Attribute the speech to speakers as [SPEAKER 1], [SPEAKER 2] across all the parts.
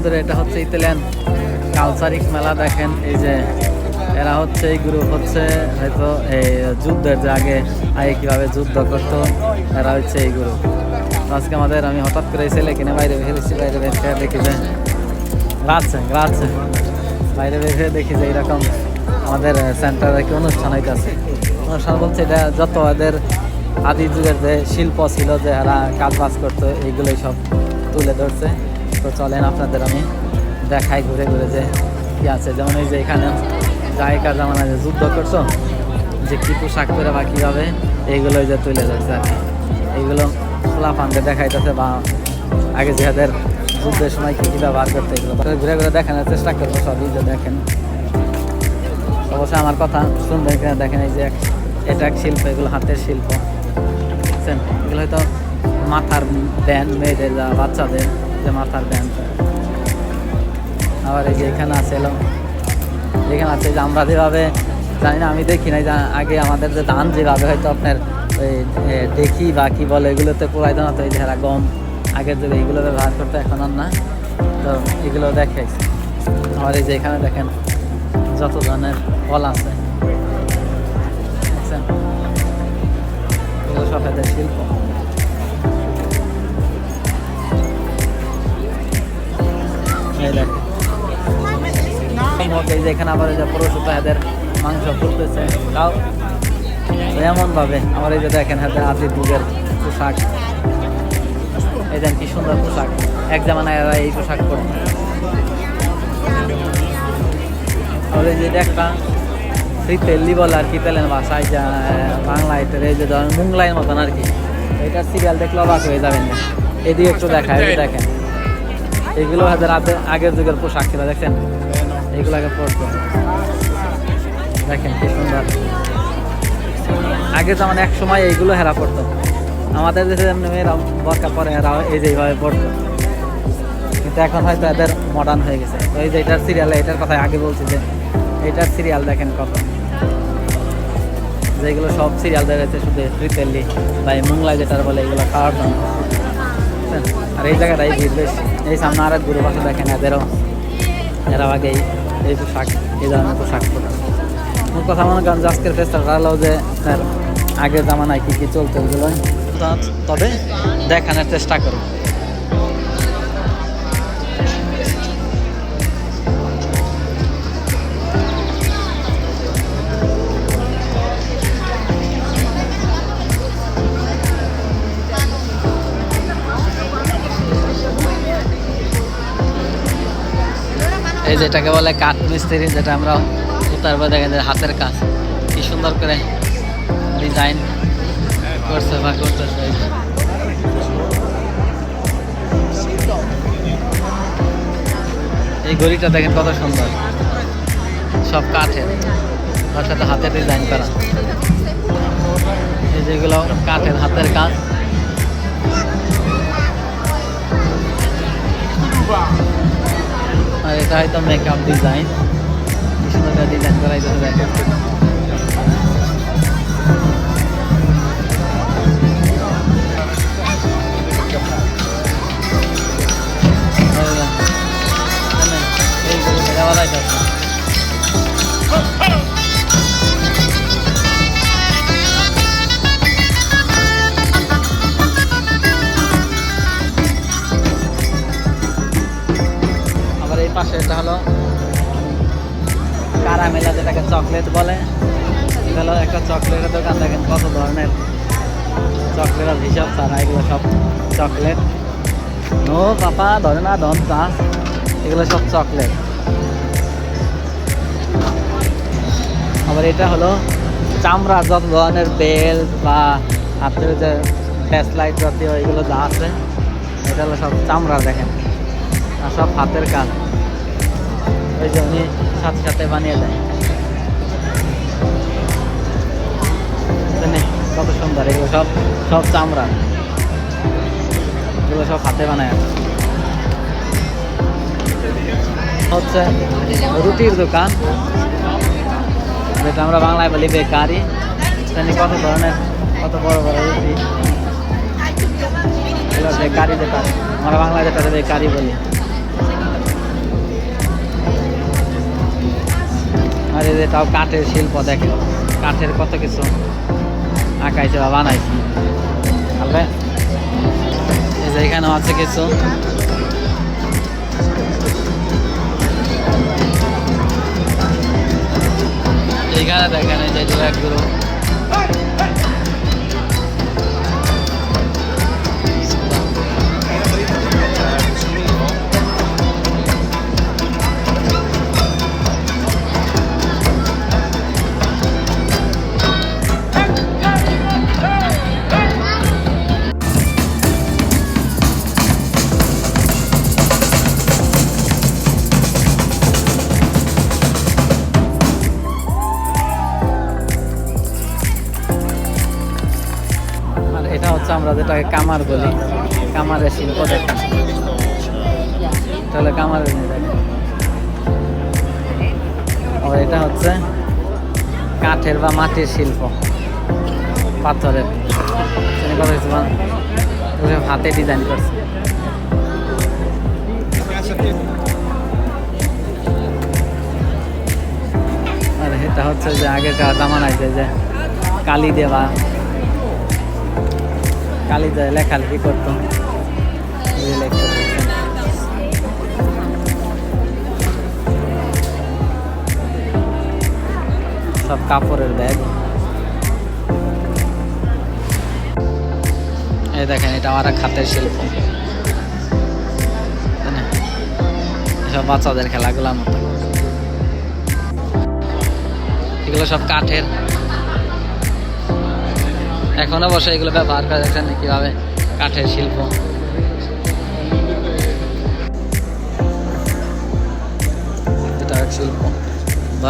[SPEAKER 1] বন্ধুরা, এটা হচ্ছে ইতালিয়ান কালচারিক মেলা, দেখেন এই যে এরা হচ্ছে, এই গ্রুপ হচ্ছে, হয়তো এই যুদ্ধের যে আগে আগে কীভাবে যুদ্ধ করতো, এরা হচ্ছে এই গ্রুপ আজকে আমাদের, আমি হঠাৎ করে ছেলে কিনে বাইরে বেরিয়েছি বাইরে বের করে দেখি যে রাখছে রাখছে বাইরে বের দেখি যে এরকম আমাদের সেন্টারে কি অনুষ্ঠান হইতেছে। অনুষ্ঠান বলছে এটা যত এদের আদি যুগের যে শিল্প ছিল যে এরা কাজ বাজ করতো, এইগুলোই সব তুলে ধরছে। তো চলেন আপনাদের আমি দেখাই ঘুরে ঘুরে যে কি আছে। যেমন এই যে এখানে জায়গা যেমন যে যুদ্ধ করতো যে কি পোশাক পরে বা কীভাবে এইগুলোই যে তুলে যাচ্ছে আর। এইগুলো খোলা ফান্ডে দেখাইতেছে বা আগে যাদের যুদ্ধের সময় কী কী ব্যবহার করতে এগুলো ঘুরে ঘুরে দেখানোর চেষ্টা করব সবই যে দেখেন। অবশ্যই আমার কথা শুনবেন কিনা দেখেন, এই যে এটা এক শিল্প, এগুলো হাতের শিল্প। বুঝছেন? এগুলো হয়তো মাথার ব্যান্ড মেয়েদের যা বাচ্চাদের। যে মাথার ব্যান্ড আবার এই যে এখানে আছে এলো। এখানে আছে যে আমরা যেভাবে, জানি না, আমি দেখি যে আগে আমাদের যে ধান যেভাবে হয়তো আপনার ওই দেখি বা কি বলে, এগুলোতে পুরাইতো না তো এই যে গম, আগের যুগে এগুলো ব্যবহার করতো, এখন আর না। তো এগুলো দেখাইছে। আমার এই যে এখানে দেখেন যত ধরনের ফল আছে সব শিল্প। এই যে এখানে আবার যে প্রসূত এদের মাংস ফুলতেছে তাও এমনভাবে আমার এই যে দেখেন হাতে আদি যুগের পোশাক। এই দেন কি সুন্দর পোশাক। এক জামানায় এরা এই পোশাক পরত আর এই যে একটা তেল্লি বলে আর কি পেলেন ভাষায় যা বাংলায় এই যে ধরেন মুংলাইয়ের মতন আর কি। এটা সিরিয়াল দেখলে অবাক হয়ে যাবেন না। এদিকে একটু দেখায় দেখেন। এগুলো আগে- আগের যুগের পোশাক ছিল, দেখছেন? এগুলো আগে পড়তো দেখেন কি সুন্দর। আগে যেমন এক সময় এইগুলো হেরা পড়তো। আমাদের দেশে যেমন মেয়েরা বরকা পরে এরা এই যে এইভাবে পড়তো। কিন্তু এখন হয়তো এদের মডার্ন হয়ে গেছে। তো এই যে এটার সিরিয়ালে এটার কথা আগে বলছি যে, এটার সিরিয়াল দেখেন কত। যেগুলো সব সিরিয়াল দেখাচ্ছে শুধু রিতেলি বা এই মুংলাই যেটার বলে এগুলো খাওয়ার জন্য? আর এই জায়গাটাই ভিড় বেশি। এই সামনে আর এক আছে, দেখেন এদেরও। এরাও আগে এই- পোশাক, এই ধরনের পোশাক পরে। কথা মনে করেন যে আজকের ফেস্টা হলো যে আগের জামানায় কি কি চলতে তবে দেখানোর চেষ্টা করব। এই যেটাকে বলে কাঠ মিস্ত্রি, যেটা আমরা উত্তর দেখেন হাতের কাজ। কি সুন্দর করে ডিজাইন করছে, বা করতেছে। এই ঘড়িটা দেখেন কত সুন্দর। সব কাঠের, তার সাথে হাতের ডিজাইন করা। এই যেগুলো কাঠের হাতের কাজ। আর এটা হয়তো মেকআপ ডিজাইন সুন্দর ডিজাইন করা হয়েছে দেখেন পাশে এটা হলো কারামেলা, যেটাকে চকলেট বলে। এটা হলো একটা চকলেটের দোকান, দেখেন কত ধরনের চকলেটের হিসাব ছাড়া এগুলো সব চকলেট। নো পাপা, ধরে না ধন চাষ এগুলো সব চকলেট। আবার এটা হলো চামড়া যত ধরনের বেল্ট বা হাতের যে লাইট জাতীয় এগুলো যা আছে, এটা হলো সব চামড়া, দেখেন। আর সব হাতের কাজ। ওই যে উনি সাথে সাথে বানিয়ে দেয়? কত সুন্দর, এগুলো সব সব চামড়া। এগুলো সব হাতে বানায়। হচ্ছে রুটির দোকান, যেটা আমরা বাংলায় বলি বেকারি। এখানে কত ধরনের, কত বড় বড় রুটি। এগুলো বেকারি যেটা, আমরা বাংলায় যেটা বেকারি বলি। এটাও কাঠের শিল্প দেখেন কাঠের কত কিছু আঁকাইছে বা বানাইছে। তাহলে এই যে এখানেও আছে কিছু। এইখানে দেখেন এই যে এক যেটাকে কামার বলি কামারের শিল্প দেখা। তাহলে কামারের আর এটা হচ্ছে কাঠের বা মাটির শিল্প, পাথরের। হাতে ডিজাইন করছে। আর এটা হচ্ছে যে আগেকার জামানায় যে কালী দেওয়া কালী দেয় লেখালেখি করতো। সব কাপড়ের ব্যাগ। এই দেখেন, এটা আমার হাতের শিল্প? এসব বাচ্চাদের খেলাগুলোর মতো। এগুলো সব কাঠের। এখনও বসে এগুলো ব্যবহার করে দেখছেন কীভাবে কাঠের শিল্প।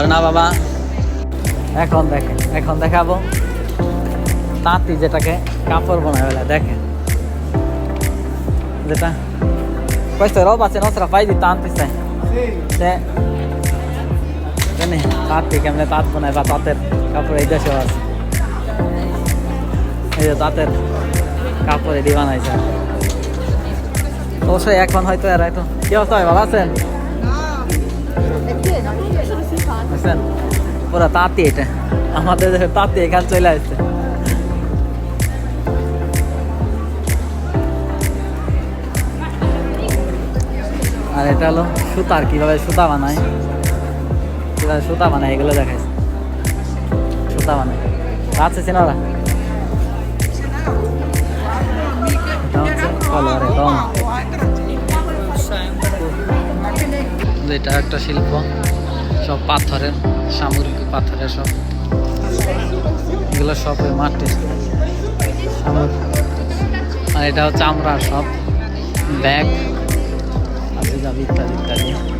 [SPEAKER 1] না বাবা। এখন দেখেন, এখন দেখাবো। তাঁতি যেটাকে কাপড় বানায় বেলা, দেখেন। যেটা। fai di tanti sai. Se জানি, তাঁতি কেমনে তাঁত বানায় বা তাঁতের কাপড় এই দেশেও আছে। এই যে তাঁতের অবশ্যই এখন হয়তো এরা কি অবস্থা ভালো আছেন. বুঝছেন তাঁতি এটা। আমাদের তাঁতি চলে আসছে। আর এটা হলো সুতার কীভাবে সুতা বানায়? কীভাবে সুতা বানায় এগুলো দেখাইছে। সুতা বানায়। আছে চিনারা এটা একটা শিল্প, সব পাথরের, সামরিক পাথরের সব। এগুলো সব মাটি আর এটা হচ্ছে আমরা সব ব্যাগ ইত্যাদি ইত্যাদি।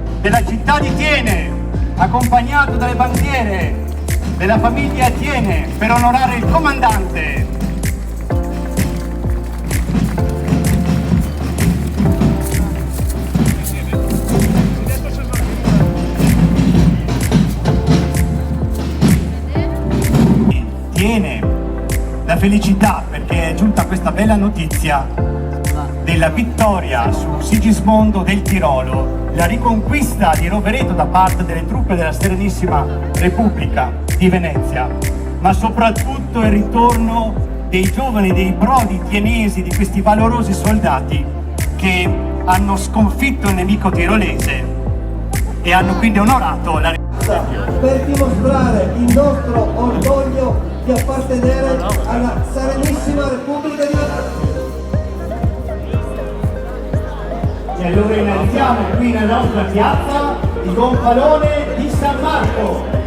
[SPEAKER 2] della città di Tiene, accompagnato dalle bandiere della famiglia Tiene per onorare il comandante. Tiene la felicità perché è giunta questa bella notizia della vittoria su Sigismondo del Tirolo, la riconquista di Rovereto da parte delle truppe della Serenissima Repubblica di Venezia, ma soprattutto il ritorno dei giovani, dei brodi tienesi, di questi valorosi soldati che hanno sconfitto il nemico tirolese e hanno quindi onorato la
[SPEAKER 3] per dimostrare il nostro orgoglio di appartenere alla Serenissima Repubblica di Venezia.
[SPEAKER 2] E allora innalziamo qui nella nostra piazza il gonfalone di San Marco.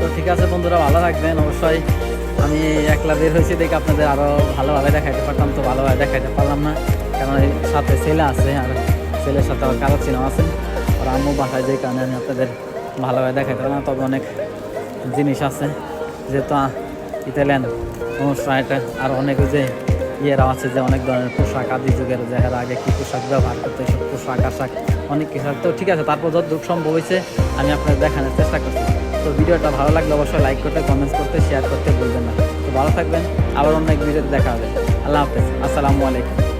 [SPEAKER 1] তো ঠিক আছে বন্ধুরা, ভালো থাকবেন অবশ্যই। আমি একলা বের হয়েছি দেখে আপনাদের আরও ভালোভাবে দেখাইতে পারতাম, তো ভালোভাবে দেখাইতে পারলাম না। কারণ সাথে ছেলে আছে আর ছেলের সাথে আমার কারও চিনাও আছে। আর আম্মু বাসায় যে কারণে আমি আপনাদের ভালোভাবে দেখাইতে পারলাম তবে অনেক জিনিস আছে। যেহেতু ইতালিয়ান অনুষ্ঠান আর অনেক যে ইয়েরাও আছে যে অনেক ধরনের পোশাক, আদি যুগের যে আগে কী পোশাক ব্যবহার করতো এইসব পোশাক আশাক অনেক কিছু তো ঠিক আছে, তারপর যতটুকু সম্ভব হয়েছে আমি আপনাদের দেখানোর চেষ্টা করছি। তো ভিডিওটা ভালো লাগলে অবশ্যই লাইক করতে কমেন্টস করতে শেয়ার করতে ভুলবেন না। তো ভালো থাকবেন, আবার অন্য এক ভিডিওতে দেখা হবে। আল্লাহ হাফেজ, আসসালামু আলাইকুম।